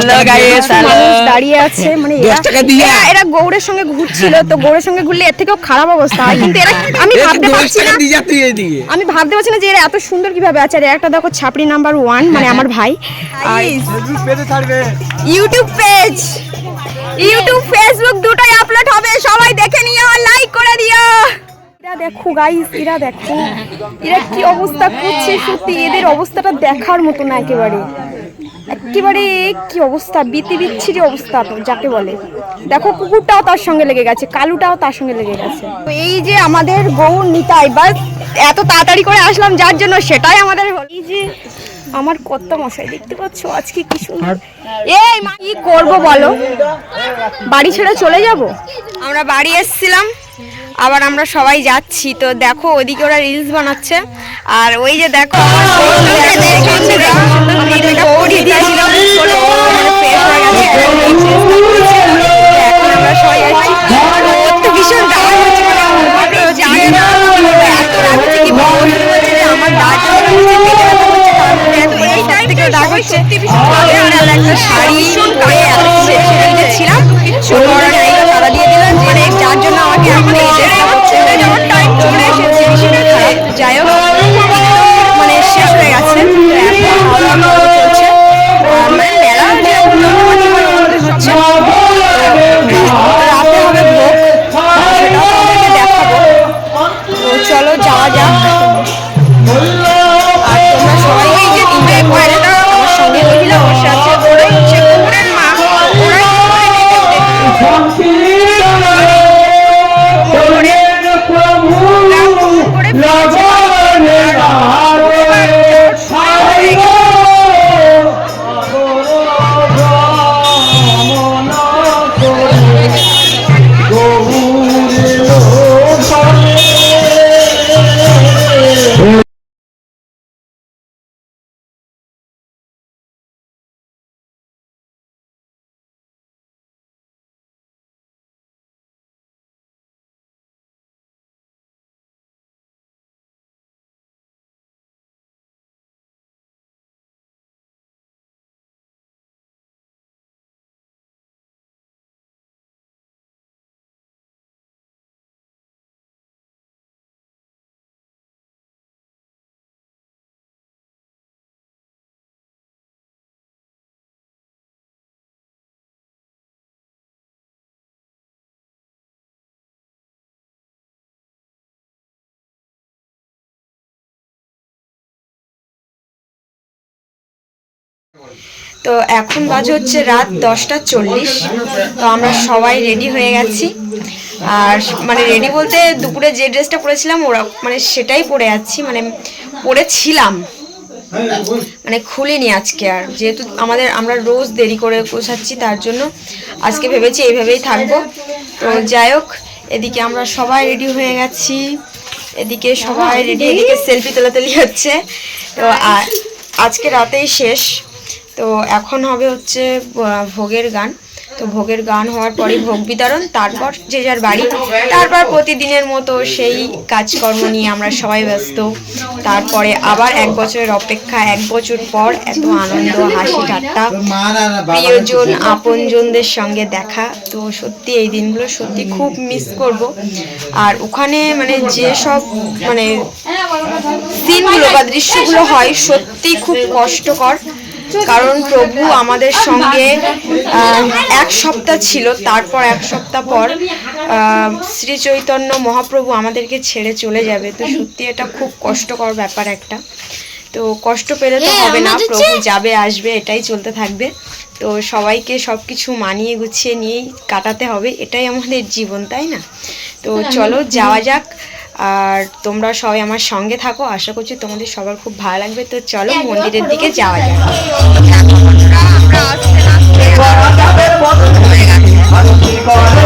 Hello guys দাঁড়িয়ে আছে মানে এরা দশ টাকা দিয়ে। এরা- এরা গৌড়ের সঙ্গে ঘুরছিল তো গৌড়ের সঙ্গে ঘুরলে এর থেকেও খারাপ অবস্থা হয়। কিন্তু এরা আমি ভাবতে পারছি না আমি ভাবতে পারছি না যে এরা এত সুন্দর কীভাবে আছে। আর একটা দেখো ছাপড়ি নাম্বার ওয়ান মানে আমার ভাই। আর ইউটিউব পেজ ইউটিউব ফেসবুক দুটোই আপলোড হবে। সবাই দেখে নিও লাইক করে দিও। দেখো গাইস এরা দেখো। এরা কি অবস্থা করছে সত্যি? এদের অবস্থাটা দেখার মতো না একেবারে। একেবারে কি অবস্থা? বিতি বিচ্ছিরি অবস্থা তো, যাকে বলে। দেখো, কুকুরটাও তার সঙ্গে লেগে গেছে, কালুটাও তার সঙ্গে লেগে গেছে। এই যে আমাদের গৌর নিতাই বাস এত তাড়াতাড়ি করে আসলাম, যার জন্য সেটাই আমাদের। এই যে আমার কত মশাই দেখতে পাচ্ছ? আজকে কি সুন্দর। এই মা, কি করব বলো? বাড়ি ছেড়ে চলে যাব? আমরা বাড়ি এসেছিলাম। আবার আমরা সবাই যাচ্ছি। তো দেখো ওদিকে ওরা রিলস বানাচ্ছে। আর ওই যে দেখো আমার তো এখন বাজে হচ্ছে রাত দশটা চল্লিশ। তো আমরা সবাই রেডি হয়ে গেছি। আর মানে রেডি বলতে দুপুরে যে ড্রেসটা পরেছিলাম, ওরা মানে সেটাই পরে যাচ্ছি মানে পরেছিলাম। মানে খুলিনি আজকে আর। যেহেতু আমাদের আমরা রোজ দেরি করে গোছাচ্ছি, তার জন্য আজকে ভেবেছি এইভাবেই থাকব। তো যাই হোক, এদিকে আমরা সবাই রেডি হয়ে গেছি। এদিকে সবাই রেডি এদিকে সেলফি তোলাতুলি হচ্ছে। তো আজকে রাতেই শেষ। তো এখন হবে হচ্ছে ভোগের গান। তো ভোগের গান হওয়ার পরে ভোগ বিতরণ, তারপর যে যার বাড়ি। তারপর প্রতিদিনের মতো সেই কাজকর্ম নিয়ে আমরা সবাই ব্যস্ত। তারপরে আবার এক বছরের অপেক্ষা, এক বছর পর এত আনন্দ, হাসি, ঠাট্টা। প্রিয়জন, আপনজনদের সঙ্গে দেখা। তো সত্যি এই দিনগুলো সত্যি খুব মিস করব। আর ওখানে মানে যে সব মানে দিনগুলো বা দৃশ্যগুলো হয়, সত্যি খুব কষ্টকর। কারণ প্রভু আমাদের সঙ্গে এক সপ্তাহ ছিল তারপর এক সপ্তাহ পর শ্রী চৈতন্য মহাপ্রভু আমাদেরকে ছেড়ে চলে যাবে। তো সত্যি এটা খুব কষ্টকর ব্যাপার একটা। তো কষ্ট পেলে তো হবে না প্রভু যাবে আসবে এটাই চলতে থাকবে। তো সবাইকে সব কিছু মানিয়ে গুছিয়ে নিয়েই কাটাতে হবে এটাই আমাদের জীবন তাই না? তো চলো যাওয়া যাক। আর তোমরা সবাই আমার সঙ্গে থাকো আশা করছি তোমাদের সবার খুব ভালো লাগবে। তো চলো মন্দিরের দিকে যাওয়া যাক। আরতি করে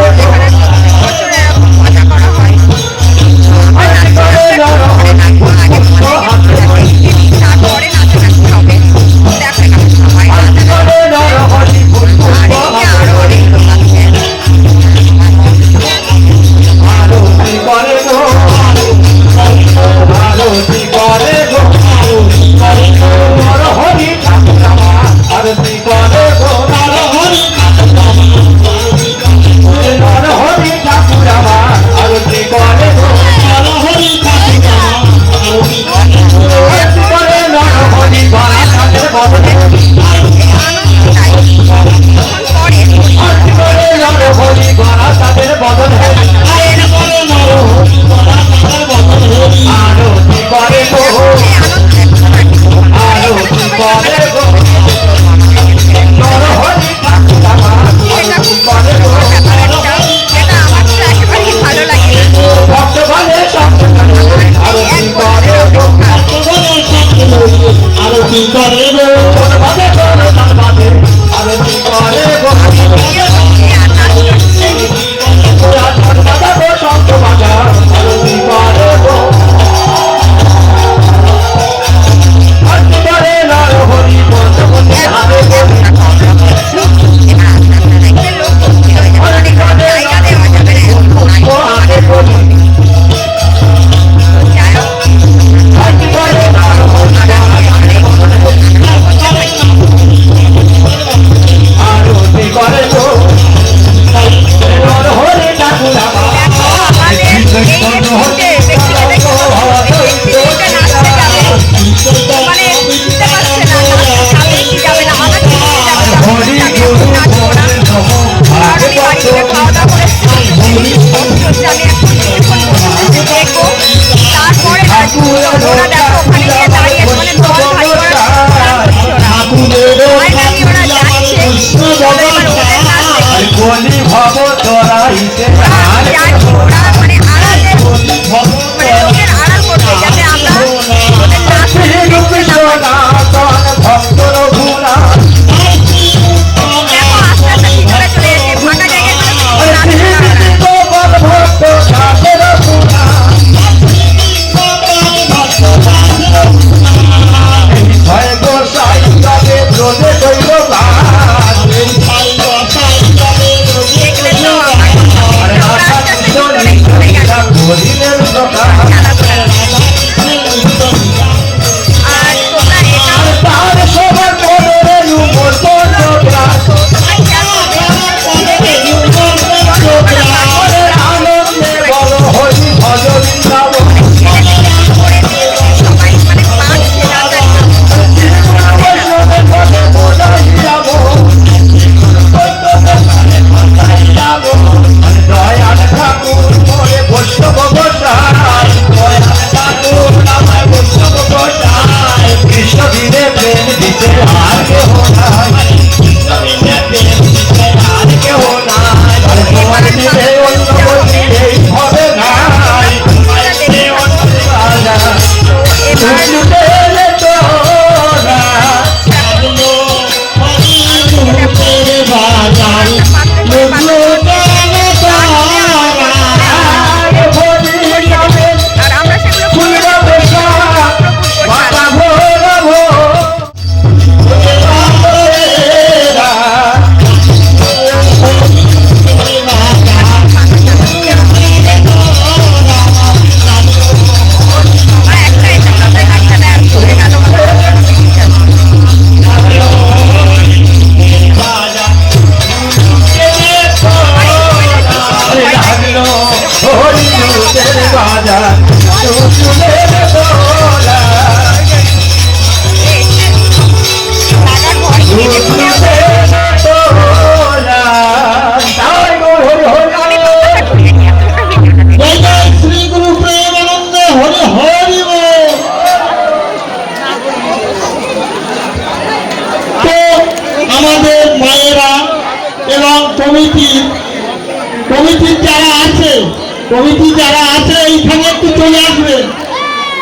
কমিটি যারা আছে এইখানে একটু চলে আসবে।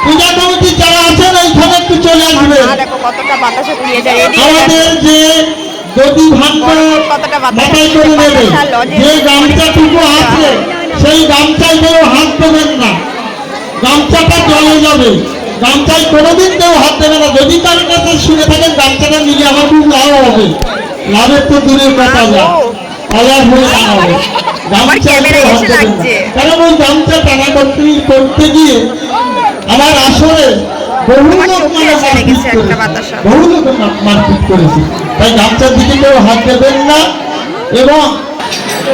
পূজা কমিটির যারা আছেন এইখানে একটু চলে আসবে। যায়। আমাদের যে বাতাস মাথায় করে নেবে লজে যে গামছাটুকু আছে সেই গামছায় কেউ হাত দেবেন না। গামছাটা জলে যাবে। গামছায় কোনোদিন কেউ হাত দেবে না। যদি কারোর কাছে শুনে থাকেন গামছাটা নিলে আমার খুব লাভ হবে। লাভের তো দূরের কথা যা হাজার হয়ে দাঁড়াবে। কারণ। ওই গামছা টানা করতে করতে গিয়ে আমার আসরে বহু লোক মানে। বহু লোক মারপিট করেছে। তাই গামছার দিকে কেউ হাত দেবেন না। এবং তো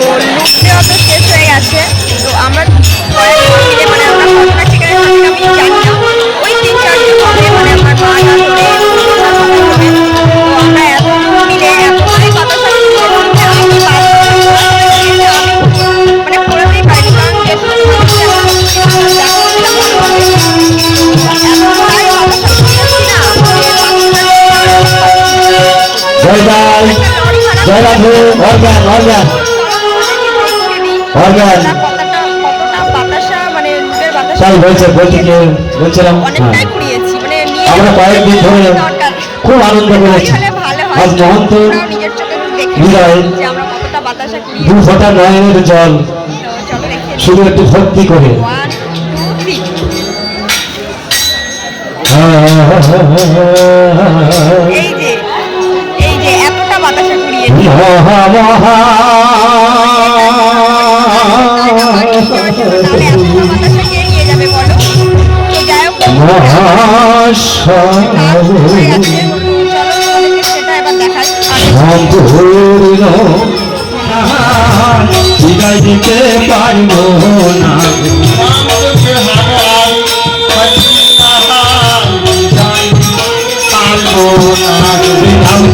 শেষ হয়ে গেছে। তো আমরা মানে আমরা কতটা সেখানে আমি জানি না ওই তিন হবে মানে আমার মা অর্গান মানে তাই বলছে বলছি কি বলছিলাম হ্যাঁ। মানে আমরা কয়েকদিন ধরে। খুব আনন্দ করেছি। আজ মহন্ত হৃদয় যে দু ফোঁটা নয়নের জল চলো। শুধু একটু ভক্তি করে. এই যে এই যে এতটা বাতাসা কুড়িয়েছি বিদায় দিতে পারব না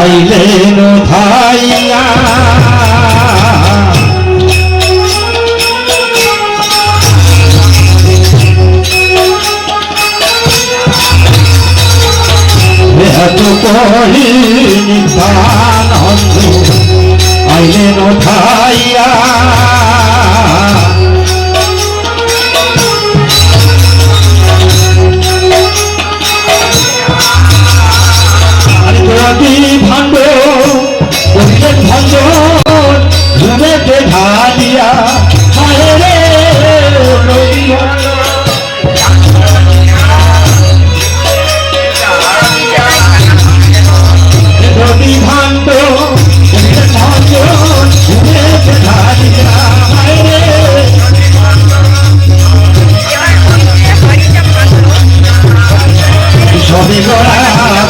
আইলেন ধাইয়া। আইলেন ধাইয়া।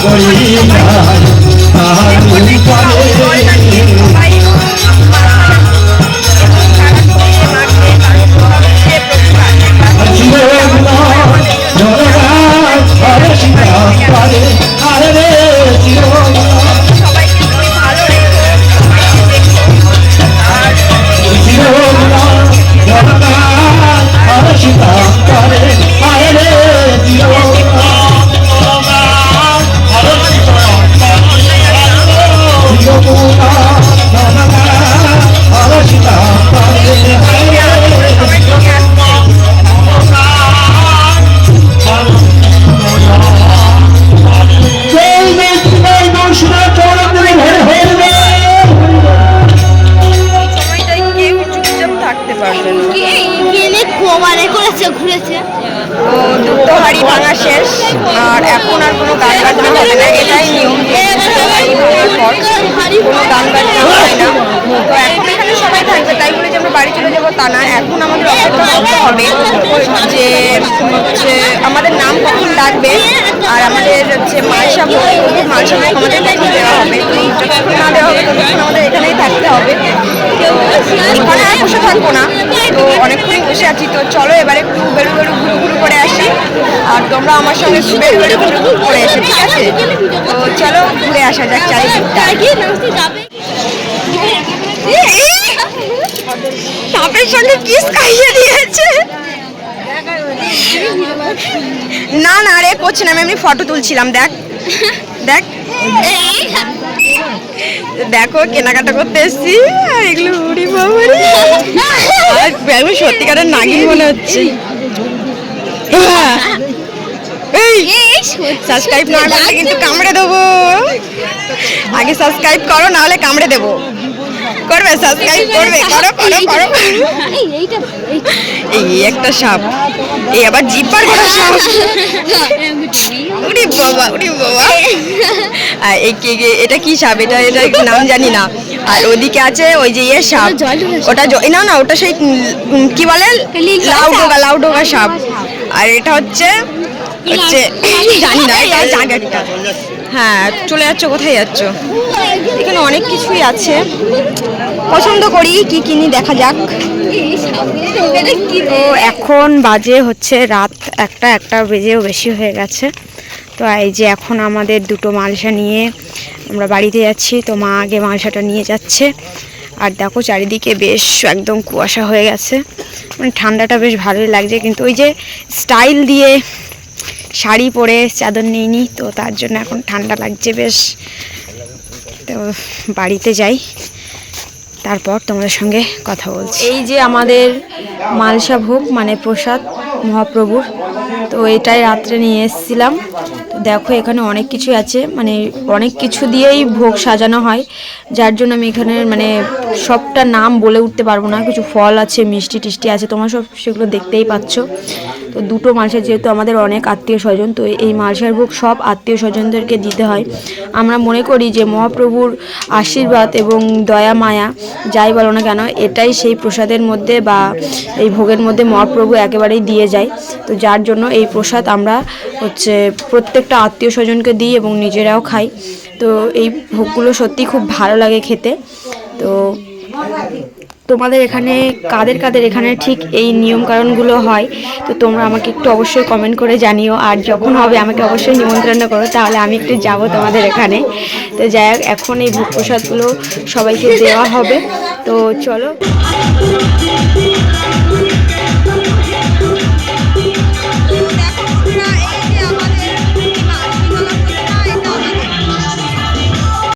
গড়ি যায় তাহার উপরে কেউ বাড়ি চলে যাব তা না। এখন আমাদের অপেক্ষা করতে হবে যে হচ্ছে আমাদের নাম কখন লাগবে আর আমাদের হচ্ছে মালসা ভোগ মালসা আমাদের কখন দেওয়া হবে? যতক্ষণ না দেওয়া হবে ততক্ষণ আমাদের এখানেই থাকতে হবে। এখানে আর বসে থাকব না। তো অনেকক্ষণই বসে আছি। তো চলো এবারে একটু বেরু বেরু ঘুরু ঘুরু করে আসি। আর তোমরা আমার সঙ্গে একটু বেরু বেরু ঘুরু ঘুরু করে এসে ঠিক আছে? তো চলো ঘুরে আসা যাক চারিদিকটা। সাপের সঙ্গে কিস খাইয়ে দিয়েছে। না না রে করছি না, আমি এমনি ফটো তুলছিলাম, দেখ। দেখ। দেখো, কেনাকাটা করতে এসছি। আর এগুলো উড়ি বাবারে। আর সত্যিকারের নাগিন মনে হচ্ছে। এই সাবস্ক্রাইব না করলে কিন্তু কামড়ে দেবো। আগে সাবস্ক্রাইব করো, না হলে কামড়ে দেবো। করবে সাবস্ক্রাইব করবে করো করো করো। এই একটা সাপ। এই আবার জিপার করা সাপ। উরি বাবা উরি বাবা। আর এই কে এটা কি সাপ? এটা এটা নাম জানি না। আর ওদিকে আছে ওই যে ইয়ে সাপ। ওটা না না ওটা সেই কি বলে? লাউডোগা লাউডোগা সাপ। আর এটা হচ্ছে হচ্ছে জানি না এটা একটা হ্যাঁ চলে যাচ্ছ, কোথায় যাচ্ছ? এখানে অনেক কিছুই আছে। পছন্দ করি কি কিনি, দেখা যাক। তো এখন বাজে হচ্ছে রাত একটা একটা বেজেও বেশি হয়ে গেছে। তো এই যে এখন আমাদের দুটো মালসা নিয়ে আমরা বাড়িতে যাচ্ছি, তো মা আগে মালসাটা নিয়ে যাচ্ছে। আর দেখো চারিদিকে বেশ একদম কুয়াশা হয়ে গেছে। মানে ঠান্ডাটা বেশ ভালোই লাগছে, কিন্তু ওই যে স্টাইল দিয়ে শাড়ি পরে চাদর নিইনি, তো তার জন্য এখন ঠান্ডা লাগছে বেশ। তো বাড়িতে যাই, তারপর তোমাদের সঙ্গে কথা বলছি। এই যে আমাদের মালসা ভোগ মানে প্রসাদ মহাপ্রভুর, তো এটাই রাত্রে নিয়ে এসেছিলাম। দেখো এখানে অনেক কিছু আছে মানে অনেক কিছু দিয়েই ভোগ সাজানো হয়। যার জন্য আমি এখানে মানে সবটা নাম বলে উঠতে পারব না। কিছু ফল আছে, মিষ্টি টিষ্টি আছে, তোমরা সব সেগুলো দেখতেই পাচ্ছ। তো দুটো মাসে যেহেতু আমাদের অনেক আত্মীয় স্বজন, তো এই মালসার ভোগ সব আত্মীয় স্বজনদেরকে দিতে হয়। আমরা মনে করি যে মহাপ্রভুর আশীর্বাদ এবং দয়া, মায়া, যাই বলো না কেন, এটাই সেই প্রসাদের মধ্যে বা এই ভোগের মধ্যে মহাপ্রভু একেবারেই দিয়ে যায়। তো যার জন্য এই প্রসাদ আমরা হচ্ছে প্রত্যেকটা আত্মীয় স্বজনকে দিই এবং নিজেরাও খাই। তো এই ভোগগুলো সত্যি খুব ভালো লাগে খেতে। তো তোমাদের এখানে কাদের কাদের এখানে ঠিক এই নিয়ম কারণগুলো হয়, তো তোমরা আমাকে একটু অবশ্যই কমেন্ট করে জানিও। আর যখন হবে আমাকে অবশ্যই নিমন্ত্রণ করো, তাহলে আমি একটু যাব তোমাদের এখানে। তো যাই হোক, এখন এই ভোগ প্রসাদগুলো সবাইকে দেওয়া হবে। তো চলো।